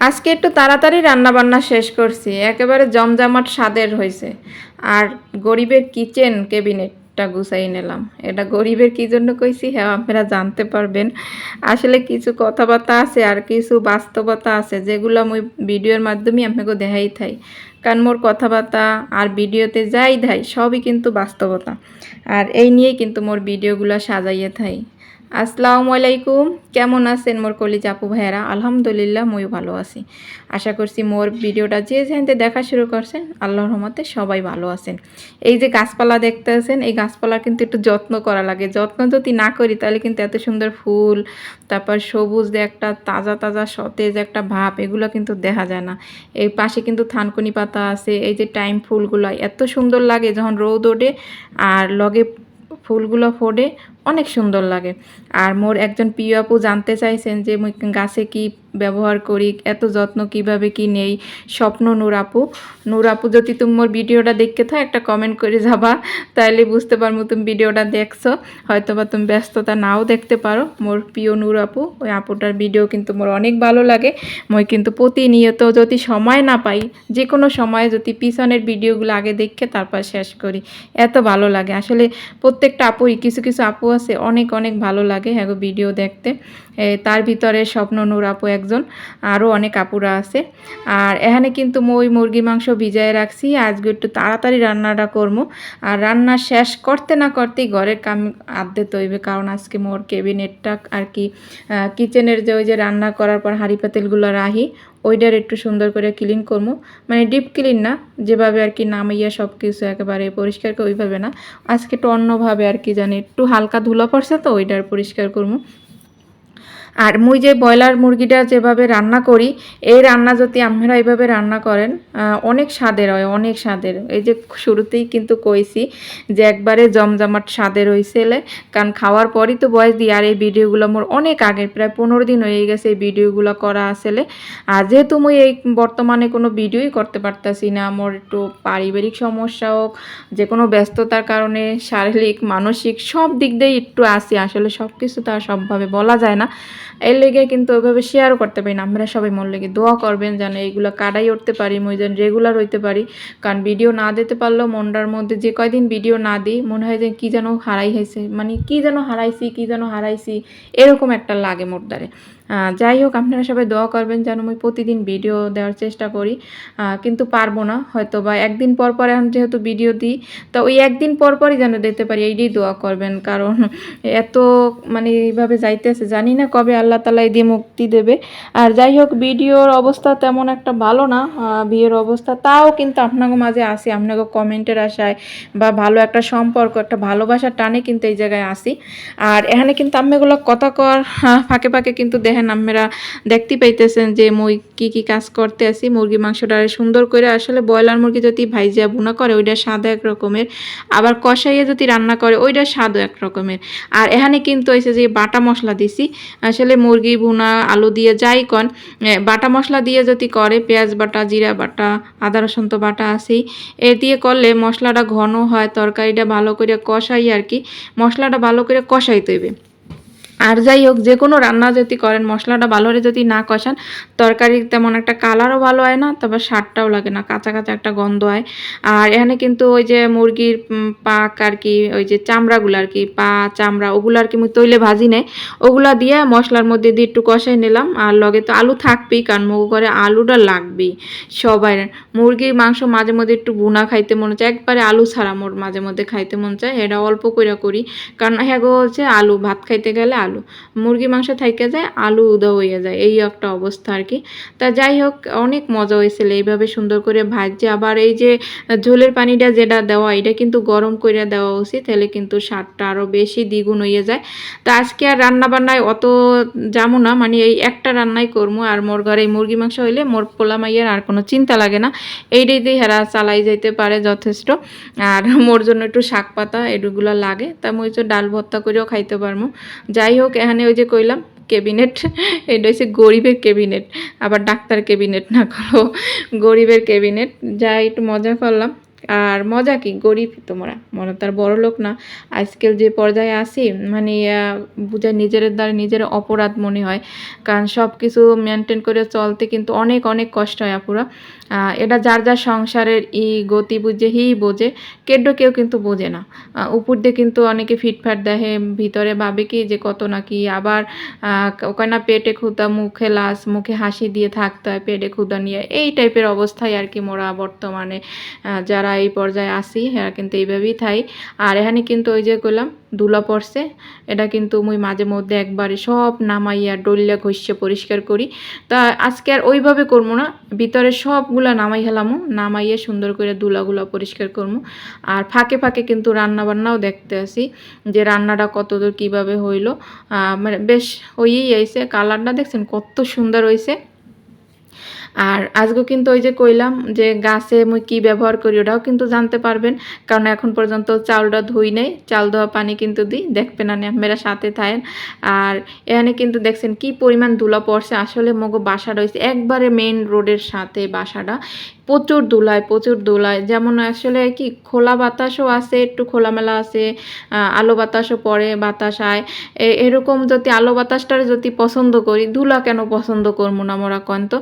আজকে একটু তাড়াতাড়ি রান্নাবান্না শেষ করছি, একেবারে জমজমাট স্বাদের হয়েছে আর গরিবের কিচেন ক্যাবিনেটটা গুছাই নিলাম। এটা গরিবের কি জন্য কইছি হ্যাঁ আপনারা জানতে পারবেন। আসলে কিছু কথাবার্তা আছে আর কিছু বাস্তবতা আছে, যেগুলো আমি ভিডিওর মাধ্যমে আপনাকে দেখাই থাই। কারণ মোর কথাবার্তা আর ভিডিওতে যাই ধাই, সবই কিন্তু বাস্তবতা। আর এই নিয়েই কিন্তু মোর ভিডিওগুলো সাজাইয়ে থাই। আসসালামু আলাইকুম। কেমন আছেন মোর কলি জাপু ভাইয়েরা? আলহামদুলিল্লাহ মই ভালো আছি। আশা করছি মোর ভিডিওটা যে যেখানতে দেখা শুরু করছেন, আল্লাহর রহমতে সবাই ভালো আছেন। এই যে গাছপালা দেখতে আছেন এই গাছপালার কিন্তু একটু যত্ন করা লাগে। যত্ন যদি না করি, তাহলে কিন্তু এত সুন্দর ফুল, তারপর সবুজ একটা তাজা তাজা সতেজ একটা ভাব, এগুলো কিন্তু দেখা যায় না। এই পাশে কিন্তু থানকুনি পাতা আছে, এই যে টাইম ফুলগুলো, এত সুন্দর লাগে যখন রোদ ওঠে, আর লগে ফুলগুলো ফোটে অনেক সুন্দর লাগে। আর মোর একজন প্রিয় আপু জানতে চাইছেন যে মুই গাছে কি ব্যবহার করি, এত যত্ন কীভাবে কি নেই, স্বপ্ন নূর আপু। নূর আপু, যদি তুমি মোর ভিডিওটা দেখতে থাক একটা কমেন্ট করে যাবা তাহলে বুঝতে পারব তুমি ভিডিওটা দেখছ। হয়তো বা তুমি ব্যস্ততা নাও দেখতে পারো। মোর প্রিয় নূর আপু, ওই আপুটার ভিডিও কিন্তু মোর অনেক ভালো লাগে। মই কিন্তু প্রতিনিয়ত যদি সময় না পাই যে কোনো সময়ে যদি পিছনের ভিডিওগুলো আগে দেখে তারপর শেষ করি, এত ভালো লাগে। আসলে প্রত্যেকটা আপুই, কিছু কিছু আপু আছে অনেক অনেক ভালো লাগে। হ্যাঁ গো ভিডিও দেখতে। তার ভিতরে স্বপ্ন নূর আপু একজন, আরও অনেক আপুরা আছে। আর এখানে কিন্তু মই মুরগি, মাংস ভিজায় রাখছি। আজকে একটু তাড়াতাড়ি রান্নাটা করব আর রান্না শেষ করতে না করতেই ঘরের কাম আদ্যে তৈবে, কারণ আজকে মোর কেবিনেটটা আর কি কিচেনের যে ওই যে রান্না করার পর হাঁড়ি পাতিলগুলো রাহি ওইটার একটু সুন্দর করে ক্লিন করব মানে ডিপ ক্লিন না, যেভাবে আর কি নামাইয়া সব কিছু একেবারে পরিষ্কার করে ওইভাবে না। আজকে একটু অন্যভাবে আর কি জানি, একটু হালকা ধুলো পড়ছে তো, ওইটার পরিষ্কার করব আর মুই যে ব্রয়লার মুরগিটা যেভাবে রান্না করি, এই রান্না যদি আপনারা এইভাবে রান্না করেন অনেক স্বাদের হয়, অনেক স্বাদের। এই যে শুরুতেই কিন্তু কইছি যে একবারে জমজমাট স্বাদের হয়েছেলে কারণ খাওয়ার পরই তো বয়স দিই, আর এই ভিডিওগুলো মোর অনেক আগে প্রায় পনেরো দিন হয়ে গেছে এই ভিডিওগুলো করা আসলে। আর যেহেতু মুই এই বর্তমানে কোনো ভিডিওই করতে পারতাছি না, মোর একটু পারিবারিক সমস্যা হোক যে কোনো ব্যস্ততার কারণে, শারীরিক, মানসিক, সব দিক দিয়েই একটু আসি আসলে সব কিছু তো আর সবভাবে বলা যায় না। এর লেগে কিন্তু ওইভাবে শেয়ার করতে পারি না। আমরা সবাই মন লেগে দোয়া করবেন যেন এইগুলো কাটাই উঠতে পারি, মই যেন রেগুলার হইতে পারি। কারণ ভিডিও না দিতে পারলেও মনটার মধ্যে যে কয়দিন ভিডিও না দিই, মনে হয় যে কী যেন হারাই হয়েছে। মানে কী যেন হারাইছি, কী যেন হারাইছি, এরকম একটা লাগে মোর দ্বারে। যাই হোক, আপনারা সবাই দোয়া করবেন যেন আমি প্রতিদিন ভিডিও দেওয়ার চেষ্টা করি। কিন্তু পারব না হয়তো বা একদিন পর পর এখন যেহেতু ভিডিও দিই, তো ওই একদিন পর পরই যেন দিতে পারি, এইটাই দোয়া করবেন। কারণ এত মানে এইভাবে যাইতেছে, জানি না কবে আল্লাহ তালা এই দিয়ে মুক্তি দেবে। আর যাই হোক ভিডিওর অবস্থা তেমন একটা ভালো না বিয়ের অবস্থা। তাও কিন্তু আপনাকে মাঝে আসি আপনাকে কমেন্টের আশায় বা ভালো একটা সম্পর্ক, একটা ভালোবাসার টানে কিন্তু এই জায়গায় আসি। আর এখানে কিন্তু আম্মেগুলো কথা কর ফাঁকে ফাঁকে কিন্তু দেখেন আপনারা দেখতে পাইতেছেন যে মই কি কি কাজ করতে আসি মুরগি মাংসটা সুন্দর করে। আসলে ব্রয়লার মুরগি যদি ভাইজিয়া বুনা করে, ওইটা স্বাদ এক রকমের। আবার কষাইয়ে যদি রান্না করে, ওইটা স্বাদও এক রকমের। আর এখানে কিন্তু হয়েছে যে বাটা মশলা দিছি, আসলে মুরগি ভুনা আলু দিয়ে যাই কন বাটা মশলা দিয়ে যদি করে, পেঁয়াজ বাটা, জিরা বাটা, আদা, রসুন তো বাটা আছেই। এ দিয়ে করলে মশলাটা ঘন হয়, তরকারিটা ভালো করে কষাই আর কি, মশলাটা ভালো করে কষাইতে হইবে। আর যাই হোক, যে কোনো রান্না যদি করেন, মশলাটা ভালো করে যদি না কষান তরকারি তেমন একটা কালারও ভালো হয় না, তবে স্বাদটাও লাগে না কাঁচা কাঁচা একটা গন্ধ হয়। আর এখানে কিন্তু ওই যে মুরগির পাক আর কি, ওই যে চামড়াগুলো আর কি, পা, চামড়া, ওগুলো আর কি মুই তৈলে ভাজি নেই। ওগুলা দিয়ে মশলার মধ্যে দিয়ে একটু কষাই নিলাম, আর লগে তো আলু থাকবেই, কারণ মুগো করে আলুটা লাগবেই সবাই। মুরগির মাংস মাঝে মধ্যে একটু বুনা খাইতে মনে চায় একবারে আলু ছাড়া মোর মাঝে মধ্যে খাইতে মন চায় এটা অল্প করে করি। কারণ হ্যাঁ গো, হচ্ছে আলু ভাত খাইতে গেলে আলু। মুরগি মাংস থাইকে যায়, আলু উদা হয়ে যায়। এই একটা অবস্থা আর কি। তা যাই হোক, অনেক মজা হয়েছিল এইভাবে সুন্দর করে ভাজছে। আবার এই যে ঝোলের পানিটা যেটা দেওয়া, এটা কিন্তু গরম করে দেওয়া উচিত। তাহলে কিন্তু স্বাদটা আরও বেশি দ্বিগুণ হয়ে যায়। তা আজকে আর রান্না বান্নায় অত যাব না। মানে এই একটা রান্নাই করব আর মোর ঘরে এই মুরগি মাংস হইলে মোর পোলা মাইয়ার আর কোনো চিন্তা লাগে না। এইটাই দিয়ে হেরা চালাই যাইতে পারে যথেষ্ট। আর মোর জন্য একটু শাক পাতা এগুলো লাগে। তা মুই তো ডাল ভর্তা করেও খাইতে পারব যাই হোক এখানে ওই যে কইলাম ক্যাবিনেট এটা হচ্ছে গরিবের ক্যাবিনেট আবার ডাক্তার ক্যাবিনেট না করো, গরিবের ক্যাবিনেট যা একটু মজা করলাম। আর মজা কি? গরিব তোমরা। মনে তার বড় লোক না। আজকাল যে পর্যায়ে আসি মানে আহ, বুঝে নিজের দ্বারা নিজের অপরাধ মনে হয়। কারণ সব কিছু মেনটেন করে চলতে কিন্তু অনেক অনেক কষ্ট হয় আপুরা। এটা যার যার সংসারের ই গতি বুঝে হি বোঝে। কেড্ডো কেউ কিন্তু বোঝে না। উপর দিয়ে কিন্তু অনেকে ফিটফাট দেখে ভিতরে ভাবে কি যে কত নাকি আবার ওখানে না পেটে ক্ষুদা মুখে লাশ মুখে হাসি দিয়ে থাকতে হয় পেটে ক্ষুদা নিয়ে। এই টাইপের অবস্থায় আর কি মোরা বর্তমানে। যারা এই পর্যায়ে আসি হ্যাঁ কিন্তু এইভাবেই থাই। আর এখানে কিন্তু ওই যে কইলাম ধুলা পড়ছে। এটা কিন্তু মুই মাঝে মধ্যে একবারে সব নামাইয়া ডলিয়া ঘষে পরিষ্কার করি। তা আজকে আর ওইভাবে করব না, ভিতরে সবগুলা নামাই হেলামো, নামাইয়ে সুন্দর করে ধুলাগুলা পরিষ্কার করব আর ফাঁকে ফাঁকে কিন্তু রান্না বান্নাও দেখতে আসি, যে রান্নাটা কতদূর কীভাবে হইল। মানে বেশ হয়েই আইসে কালারটা দেখছেন কত সুন্দর হয়েছে আর আজকে কিন্তু ওই যে কইলাম যে গাছে মুই কি ব্যবহার করি ওটাও কিন্তু জানতে পারবেন, কারণ এখন পর্যন্ত চাউলটা ধুই নেই, চাল ধোয়া পানি কিন্তু দিই, দেখবেন না মেয়েরা সাথে থাকেন আর এখানে কিন্তু দেখছেন কি পরিমাণ ধুলা পড়ছে, আসলে মগো বাসা রয়েছে একবারে মেইন রোডের সাথে বাসাটা। প্রচুর ধুলায় প্রচুর ধুলায়, যেমন আসলে কি খোলা বাতাসও আছে, একটু খোলামেলা আছে আলো বাতাসও পড়ে বাতাস আয় এরকম যদি আলো বাতাসটার যদি পছন্দ করি, ধুলা কেন পছন্দ করব না মোরা কন তো?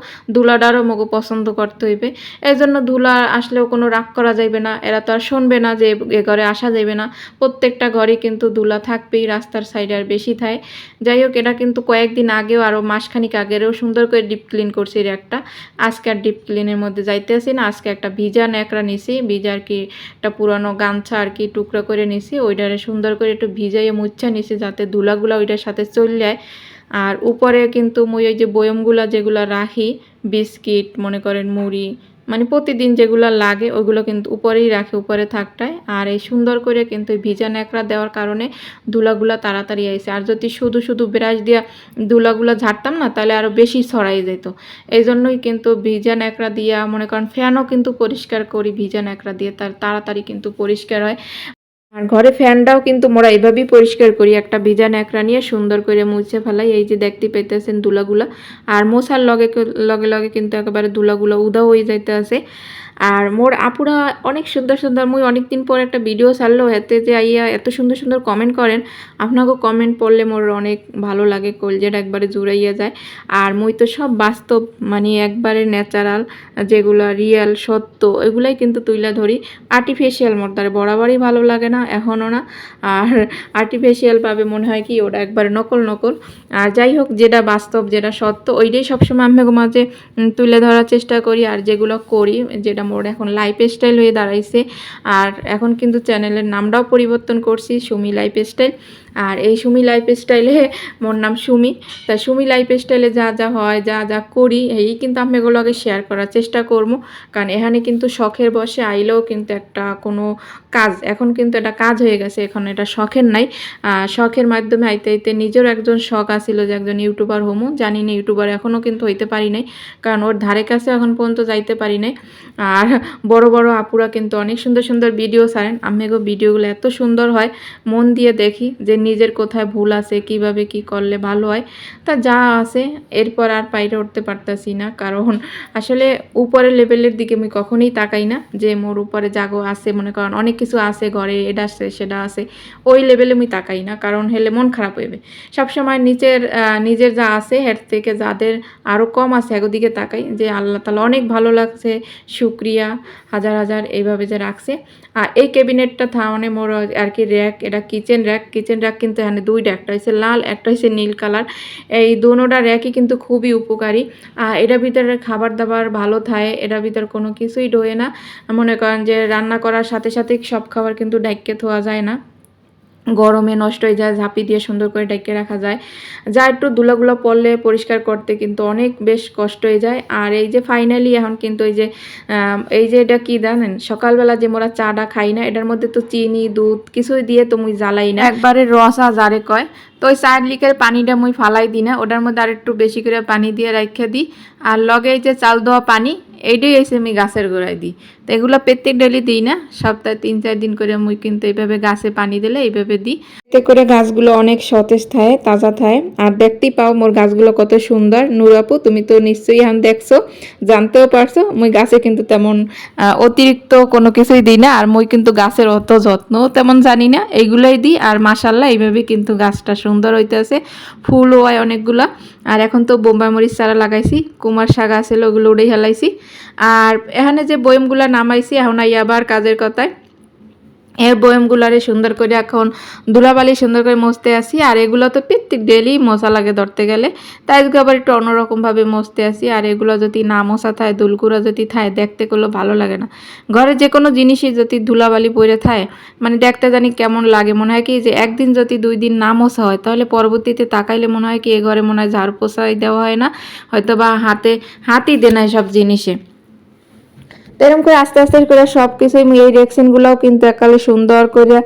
ধুলাটারও মগো পছন্দ করতে হইবে। এই জন্য ধুলা আসলেও কোনো রাগ করা যাইবে না। এরা তো আর শুনবে না যে এ ঘরে আসা যাইবে না। প্রত্যেকটা ঘরে কিন্তু ধুলা থাকবেই, রাস্তার সাইডে আর বেশি থাকে যাই হোক, এটা কিন্তু কয়েকদিন আগেও আরও মাসখানিক আগেরও সুন্দর করে ডিপ ক্লিন করছি একটা। আজকে আর ডিপ ক্লিনের মধ্যে যাইতেছি না। আজকে একটা ভিজা ন্যাকড়া নিছি। ভিজা আর কি একটা পুরানো গামছা আর কি টুকরো করে নিছি। ওইটারে সুন্দর করে একটু ভিজাইয়ে মুচ্ছা নিছি যাতে ধুলাগুলা ওইটার সাথে চলে যায়। আর উপরে কিন্তু মুই ওই যে বয়মগুলা যেগুলা রাখি, বিস্কিট, মনে করেন মুড়ি মানে প্রতিদিন যেগুলো লাগে ওইগুলো কিন্তু উপরেই রাখে, উপরে থাকটায় আর এই সুন্দর করে কিন্তু ভিজা ন্যাকড়া দেওয়ার কারণে ধুলাগুলা তাড়াতাড়ি আইছে আর যদি শুধু শুধু ব্রাশ দিয়া ধুলাগুলা ঝাড়তাম না, তাহলে আরও বেশি ছড়াই যেত। এই জন্যই কিন্তু ভিজা ন্যাকড়া দিয়া, মনে করেন ফ্যানও কিন্তু পরিষ্কার করি, ভিজা ন্যাকড়া দিয়ে তার তাড়াতাড়ি কিন্তু পরিষ্কার হয়। আর ঘরে ফ্যানটাও কিন্তু মোরা এভাবেই পরিষ্কার করি, একটা ভিজা ন্যাকড়া নিয়ে সুন্দর করে মুছে ফেলাই, এই যে দেখতে পেতেছেন দুলাগুলা। আর মশার লগে লগে লগে কিন্তু একেবারে দুলাগুলা উদা হয়ে যাইতে আছে আর মোর আপুরা অনেক সুন্দর সুন্দর, মুই অনেক দিন পর একটা ভিডিও ছাড়লো, এতে যে আইয়া এত সুন্দর সুন্দর কমেন্ট করেন আপনাকে কমেন্ট পড়লে মোর অনেক ভালো লাগে কলজেটা একবারে জুড়াইয়া যায়। আর মুই তো সব বাস্তব মানে একবারে ন্যাচারাল যেগুলো রিয়েল সত্য, এগুলাই কিন্তু তুইলা ধরি। আর্টিফিশিয়াল মোর তার বরাবরই ভালো লাগে না এখনও না। আর আর্টিফিশিয়াল পাবে মনে হয় কি, ওটা একবারে নকল নকল। আর যাই হোক, যেটা বাস্তব, যেটা সত্য, ওইটাই সবসময় আমি মাঝে তুলে ধরার চেষ্টা করি, আর যেগুলো করি, যেটা মোর এখন লাইফ স্টাইল হয়ে দাঁড়াইছে। আর এখন কিন্তু চ্যানেলের নামটাও পরিবর্তন করছি, সুমি লাইফ স্টাইল আর এই সুমি লাইফ স্টাইলে মোর নাম সুমি। তা সুমি লাইফ স্টাইলে যা যা হয়, যা যা করি, এই কিন্তু আমি এগুলো আগে শেয়ার করার চেষ্টা করব। কারণ এখানে কিন্তু শখের বসে আইলেও কিন্তু একটা কোনো কাজ, এখন কিন্তু এটা কাজ হয়ে গেছে, এখন এটা শখের নাই। শখের মাধ্যমে আইতে আইতে নিজেরও একজন শখ আছিল যে একজন ইউটিউবার হমু। জানি না ইউটিউবার এখনও কিন্তু হইতে পারি নাই, কারণ ওর ধারে কাছে এখন পর্যন্ত যাইতে পারি নাই। আর বড় বড় আপুরা কিন্তু অনেক সুন্দর সুন্দর ভিডিও ছাড়েন। আমি ভিডিওগুলো এত সুন্দর হয়, মন দিয়ে দেখি যে নিজের কোথায় ভুল আছে, কীভাবে কি করলে ভালো হয়, তা যা আছে, এরপর আর পাইরে উঠতে পারতাছি না। কারণ আসলে উপরের লেভেলের দিকে আমি কখনোই তাকাই না যে মোর উপরে জাগো আছে, মনে করেন অনেক কিছু আছে, ঘরে এটা আছে, সেটা আছে, ওই লেভেলে আমি তাকাই না। কারণ হেলে মন খারাপ হইবে সবসময় নিচের নিজের যা আছে, এর থেকে যাদের আরও কম আছে, একদিকে তাকাই যে আল্লাহ তালা অনেক ভালো লাগছে, শুক্রিয়া, হাজার হাজার এইভাবে যে রাখছে। আর এই ক্যাবিনেটটা থাওয়ানে মোর আর কি র্যাক এটা কিচেন র্যাক কিচেন র্যাক কিন্তু এখানে দুইটা, একটা হয়েছে লাল, একটা হয়েছে নীল কালার। এই দোনোটা র্যাকই কিন্তু খুবই উপকারী। আর এটার ভিতরে খাবার দাবার ভালো থাকে, এটার ভিতরে কোনো কিছুই ডোয়ে না। মনে করেন যে রান্না করার সাথে সাথে সব খাবার কিন্তু ডাইককে থোয়া যায় না। গরমে নষ্ট হয়ে যায়, ঝাঁপি দিয়ে সুন্দর করে ডেকে রাখা যায়। যা একটু ধুলাগুলো পড়লে, পরিষ্কার করতে কিন্তু অনেক বেশ কষ্ট হয়ে যায়। আর এই যে ফাইনালি এখন কিন্তু এই যে এই যে এটা কি জানেন? সকালবেলা যে মোরা চাটা খাই না, এটার মধ্যে তো চিনি, দুধ কিছুই দিয়ে তো মুই জ্বালাই না। একবারে রসা যারে কয়। তো ওই চার লিকের পানিটা মুই ফালাই দিই না, ওটার মধ্যে আর একটু বেশি করে পানি দিয়ে রাখা দিই। আর লগে এই যে চাল দেওয়া পানি এইটাই এসে আমি গাছের গোড়ায় দিই। তো এগুলো প্রত্যেক ডেলি দিই না, সপ্তাহে তিন চার দিন করে মুই কিন্তু এইভাবে গাছে পানি দিলে এইভাবে দিই। এতে করে গাছগুলো অনেক সতেজ থাকে তাজা থাকে আর দেখতেই পাও মোর গাছগুলো কত সুন্দর। নুরাপু তুমি তো নিশ্চয়ই এখন দেখছ, জানতেও পারছ, মুই গাছে কিন্তু তেমন অতিরিক্ত কোনো কিছুই দিই না। আর মুই কিন্তু গাছের অত যত্নও তেমন জানি না, এইগুলোই দিই। আর মাসাল্লাহ এইভাবে কিন্তু গাছটা সুন্দর হইতেছে। ফুলও হয় অনেকগুলা। আর এখন তো বোম্বাই মরিচ চারা লাগাইছি, কুমার শাক আছে, ওগুলো উড়ে হেলাইছি আর এখানে যে বয়মগুলা নামাইছি এখন আবার কাজের কথায় এর বয়মগুলারে সুন্দর করে এখন ধুলাবালি সুন্দর করে মসতে আসি, আর এগুলো তো প্রত্যেক ডেলি মশা লাগে ধরতে গেলে। তাই আবার একটু অন্যরকমভাবে মসতে আসি, আর এগুলো যদি না মশা থায়, দুলকুড়া যদি থায়, দেখতে করলে ভালো লাগে না। ঘরে যে কোনো জিনিসই যদি ধুলাবালি পরে থাকে মানে দেখতে জানি কেমন লাগে। মনে হয় কি যে একদিন যদি দুই দিন না মশা হয়, তাহলে পরবর্তীতে তাকাইলে মনে হয় কি এ ঘরে মনে হয় ঝাড় পোছাই দেওয়া হয় না হয়তো বা হাতে, হাতই দেয় না সব জিনিসে। এরকম করে আস্তে আস্তে করে সব কিছু এই রেক্সিনগুলোও কিন্তু একালে সুন্দর করে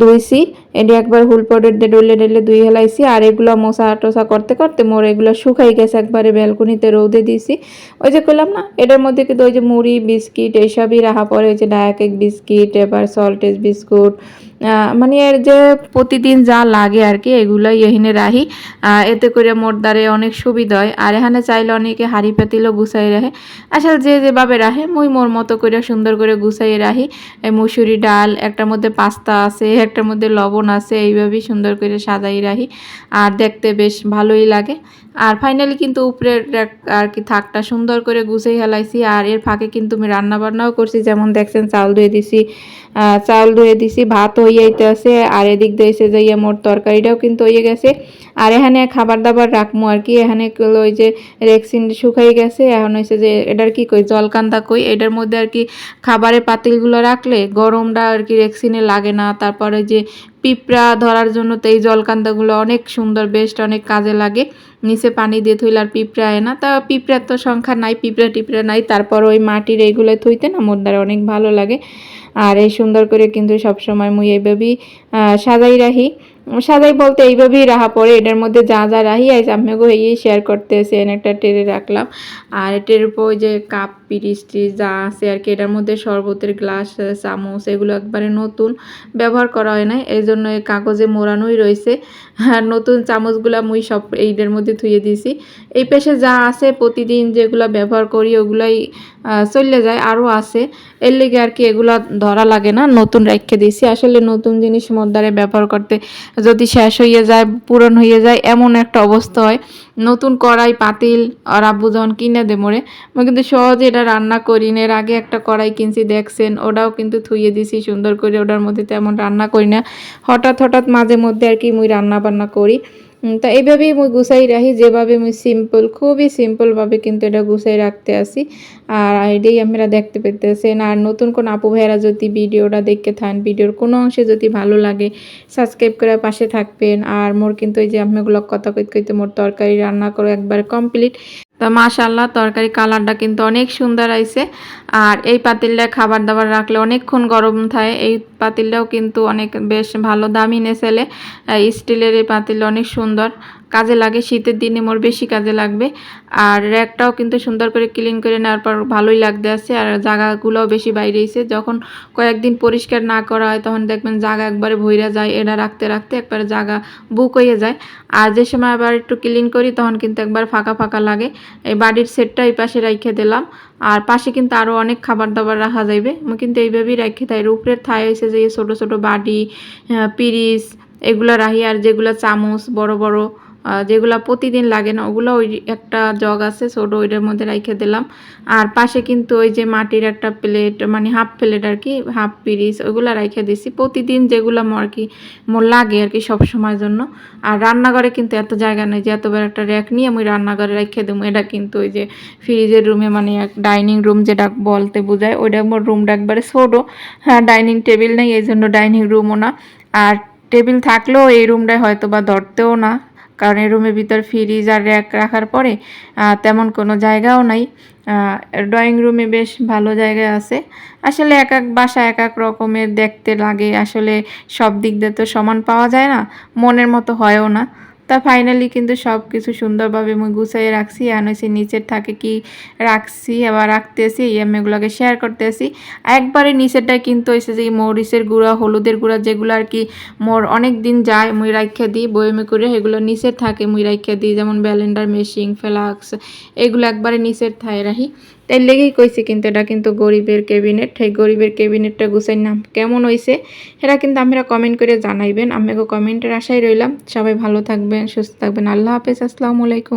ধুইছি। এটি একবার হুল পাউডার দিয়ে ডলে ডলে ধুই হেলাইছি। আর এগুলো মশা টসা করতে করতে মোর এগুলো শুকাই গেছে একবারে ব্যালকনিতে রৌদে দিয়েছি ওই যে করলাম না, এটার মধ্যে কিন্তু ওই যে মুড়ি, বিস্কিট, এইসবই রাখা পরে ওই যে ডায়াকেক বিস্কিট, এবার সল্টেজ বিস্কুট মানে এর যে প্রতিদিন যা লাগে আর কি, এগুলোই এখানে রাহি এতে করে মোর দ্বারে অনেক সুবিধা হয় আর এখানে চাইলে অনেকে হাড়ি পাতিলও গুছাই রাখে। আসলে যে যেভাবে রাখে, মুই মোর মতো করে সুন্দর করে গুছাই রাখি। মুসুরি ডাল, একটার মধ্যে পাস্তা আছে, একটার মধ্যে লবণ আছে, এইভাবেই সুন্দর করে সাজাই রাখি। আর দেখতে বেশ ভালোই লাগে। আর ফাইনালি কিন্তু উপরের আর কি থাকটা সুন্দর করে গুছিয়ে হেলাইছি আর এর ফাঁকে কিন্তু আমি রান্না বান্নাও করছি, যেমন দেখছেন চাউল ধুয়ে দিছি। চাউল ধুয়ে দিছি, ভাত হয়ে যাইতে আছে আর এদিক দিয়ে এসে যাইয়া মোট তরকারিটাও কিন্তু হয়ে গেছে। আর এখানে খাবার দাবার রাখব আর কি। এখানে ওই যে রেক্সিন শুকাই গেছে। এখন হয়েছে যে এটার কি কই, জলকান্দা কই? এটার মধ্যে আর কি খাবারের পাতিলগুলো রাখলে গরমটা আর কি রেক্সিনে লাগে না। তারপরে যে পিঁপড়া ধরার জন্য তো এই জলকান্দাগুলো অনেক সুন্দর বেস্ট অনেক কাজে লাগে। নিচে পানি দিয়ে থইলে আর পিঁপড়া আয় না। তা পিঁপড়ার তো সংখ্যা নাই, পিঁপড়া টিপড়া নাই। তারপর ওই মাটির এইগুলো থইতে না, মোর দ্বারা অনেক ভালো লাগে। আর এই সুন্দর করে কিন্তু সবসময় মুই এইভাবেই সাজাই রাখি। সাজাই বলতে এইভাবেই রাখা পরে এটার মধ্যে যা যা রাখি আইস আপনাকে এই শেয়ার করতে এসে একটা টেরে রাখলাম। আর এটার উপর ওই যে কাপ পিরিচ যা আছে আর কি, এটার মধ্যে শরবতের গ্লাস চামচ, এগুলো একবারে নতুন, ব্যবহার করা হয় না এই জন্য কাগজে মোড়ানোই রয়েছে। আর নতুন চামচগুলা মুই সব এইটার মধ্যে থুয়ে দিয়েছি। এই পেশে যা আছে প্রতিদিন যেগুলো ব্যবহার করি, ওগুলাই চলে যায়, আরও আছে। এর লেগে আর কি এগুলা ধরা লাগে না, নতুন রেখে দিয়েছি। আসলে নতুন জিনিস মদ্দারে ব্যবহার করতে যদি শেষ হয়ে যায়, পূরণ হয়ে যায়, এমন একটা অবস্থা হয়। নতুন কড়াই, পাতিল আর আব্বু যখন কিনে দে আমি কিন্তু সহজে এটা রান্না করি এর আগে একটা কড়াই কিনছি, দেখছেন, ওটাও কিন্তু থুয়ে দিছি, সুন্দর করে ওটার মধ্যে তেমন রান্না করি না। হঠাৎ হঠাৎ মাঝে মধ্যে আর কি মুই রান্না বান্না করি। তা এইভাবেই মুই গুছাই রাখি, যেভাবে মুই সিম্পল খুবই সিম্পলভাবে কিন্তু এটা গুছাই রাখতে আসি। আর এটাই আপনারা দেখতে পেতেছেন। আর নতুন কোন আপু ভাইয়েরা যদি ভিডিওটা দেখতে থান, ভিডিওর কোনো অংশে যদি ভালো লাগে সাবস্ক্রাইব করে পাশে থাকবেন। আর মোর কিন্তু এই যে আপনাগুলো কথা কইতে কইতে মোর তরকারি রান্না করে একবার কমপ্লিট তা মাশাল্লাহ তরকারি কালারটা কিন্তু অনেক সুন্দর আইছে। আর এই পাতিলটা খাবার দাবার রাখলে অনেকক্ষণ গরম থাকে, এই পাতিলটাও কিন্তু অনেক বেশ ভালো দামি নেছেলে স্টিলের এই পাতিল অনেক সুন্দর। কাজে লাগে, শীতের দিনে মোর বেশি কাজে লাগবে। আর র্যাকটাও কিন্তু সুন্দর করে ক্লিন করে নেওয়ার পর ভালোই লাগতে আছে। আর জায়গাগুলোও বেশি বাইরে এসে যখন কয়েকদিন পরিষ্কার না করা হয়, তখন দেখবেন জায়গা একবারে ভইরা যায় এটা রাখতে রাখতে একবারে জায়গা বুক হয়ে যায়। আর যে সময় আবার একটু ক্লিন করি, তখন কিন্তু একবার ফাঁকা ফাঁকা লাগে। এই বাড়ির সেটটা এই পাশে রেখে দিলাম। আর পাশে কিন্তু আরও অনেক খাবার দাবার রাখা যাইবে। আমি কিন্তু এইভাবেই রাখি, তাই উপরের থায় হয়েছে যে ছোটো ছোটো বাটি পিরিস এগুলো রাখি। আর যেগুলো চামচ, বড় বড় যেগুলা প্রতিদিন লাগে না, ওগুলো ওই একটা জগ আছে, ছোট, ওইটার মধ্যে রেখে দিলাম। আর পাশে কিন্তু ওই যে মাটির একটা প্লেট মানে হাফ প্লেট আর কি, হাফ পিরিস ওইগুলো রেখে দিছি। প্রতিদিন যেগুলো আর কি মোর লাগে আর কি সব সময়ের জন্য। আর রান্নাঘরে কিন্তু এত জায়গা নেই যে, এতবার একটা র্যাক নিয়ে আমি রান্নাঘরে রেখে দেবো। এটা কিন্তু ওই যে ফ্রিজের রুমে মানে এক ডাইনিং রুম যেটা বলতে বোঝায়, ওইটা আমার রুমটা একবারে ছোটো। হ্যাঁ ডাইনিং টেবিল নেই এই জন্য ডাইনিং রুমও না। আর টেবিল থাকলেও এই রুমটায় হয়তো বা ধরতেও না। কারণ এই রুমের ভিতর ফ্রিজ আর র্যাক রাখার পরে তেমন কোনো জায়গাও নাই। ড্রয়িং রুমে বেশ ভালো জায়গা আছে। আসলে এক এক বাসা এক এক রকমের দেখতে লাগে। আসলে সব দিক দিয়ে তো সমান পাওয়া যায় না। মনের মতো হয়ও না। তা ফাইনালি কিন্তু সব কিছু সুন্দরভাবে মুই গুছাইয়ে রাখছি। আর হচ্ছে নিচের থাকে কি রাখছি, আবার রাখতেছি আমি এগুলোকে শেয়ার করতেছি। একবারে নিচেরটায় কিন্তু হয়েছে যে মরিচের গুঁড়া, হলুদের গুঁড়া যেগুলো আর কি মোর অনেক দিন যায় মুই রাখা দিই বয়মে করে এগুলো নিচের থাকে মুই রাখা দিই। যেমন ব্যালেন্ডার মেশিং ফ্লাক্স, এগুলো একবারে নিচের থায় রাখি। তাই লেগেই কইছে কিন্তু এটা কিন্তু গরিবের ক্যাবিনেট। এই গরিবের ক্যাবিনেটটা গুছাই নাম কেমন হয়েছে এরা কিন্তু আপনারা কমেন্ট করে জানাইবেন। আমি কমেন্টের আশায় রইলাম। সবাই ভালো থাকবেন, সুস্থ থাকবেন। আল্লাহ হাফেজ। আসসালামু আলাইকুম।